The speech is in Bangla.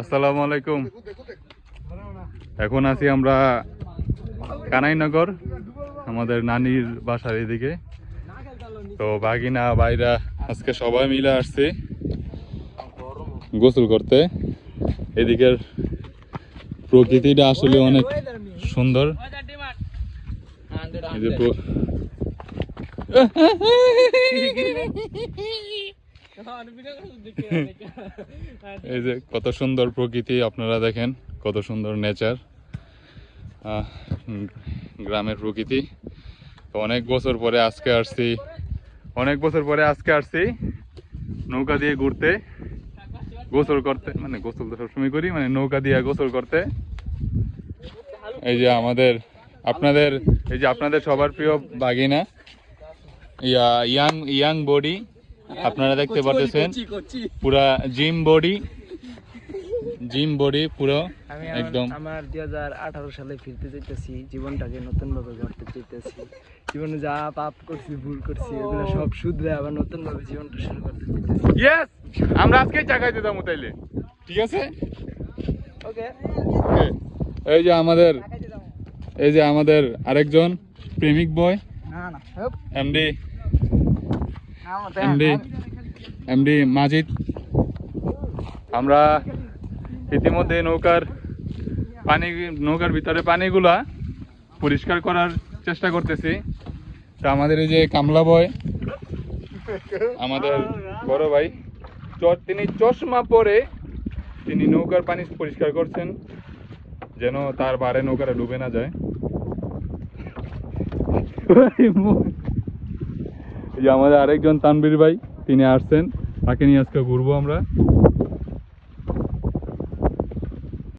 আসসালামু আলাইকুম। এখন আছি আমরা কানাইনগর আমাদের নানির বাসার এদিকে। তো বাগিনা বাইরা আজকে সবাই মিলে আসছে গোসল করতে। এদিকের প্রকৃতিটা আসলে অনেক সুন্দর। এই যে এই যে কত সুন্দর প্রকৃতি আপনারা দেখেন, কত সুন্দর নেচার গ্রামের প্রকৃতি। অনেক বছর পরে আজকে আসছি, অনেক বছর পরে আজকে আসছি নৌকা দিয়ে ঘুরতে। গোসল করতে মানে গোসল তো সবসময় করি মানে নৌকা দিয়ে গোসল করতে। এই যে আমাদের, আপনাদের, এই যে আপনাদের সবার প্রিয় বাগিনা, ইয়া, ইয়াং ইয়াং বডি। আপনারা দেখতে পারতেছেন পুরা জিম বডি জিম বডি পুরো একদম। আমার দুই হাজার আঠারো সালে ফিরতে চাইতেছি জীবনটাকে নতুন ভাবে গড়তে চাইতেছি। জীবনে যা পাপ করছি ভুল করছি ওগুলো সব শুধরে আবার নতুন ভাবে জীবনটা শুরু করতে চাইতেছি। ইয়েস আমরা আজকে জায়গায় দিতাম তাইলে। ঠিক আছে? ওকে. এই যে আমাদের এই যে আমাদের আরেকজন প্রেমিক বয়। না না এমডি। এমডি এমডি মাজিদ। আমরা ইতিমধ্যে নৌকার পানি, নৌকার ভিতরে পানিগুলা পরিষ্কার করার চেষ্টা করতেছি। তা আমাদের এই যে কামলা বয়, আমাদের বড় ভাই তিনি চশমা পরে তিনি নৌকার পানি পরিষ্কার করছেন, যেন তার বারে নৌকাটা ডুবে না যায়। এই যে আমাদের আরেকজন তানবীর ভাই তিনি আসছেন। তাকে নিয়ে আজকে ঘুরবো আমরা।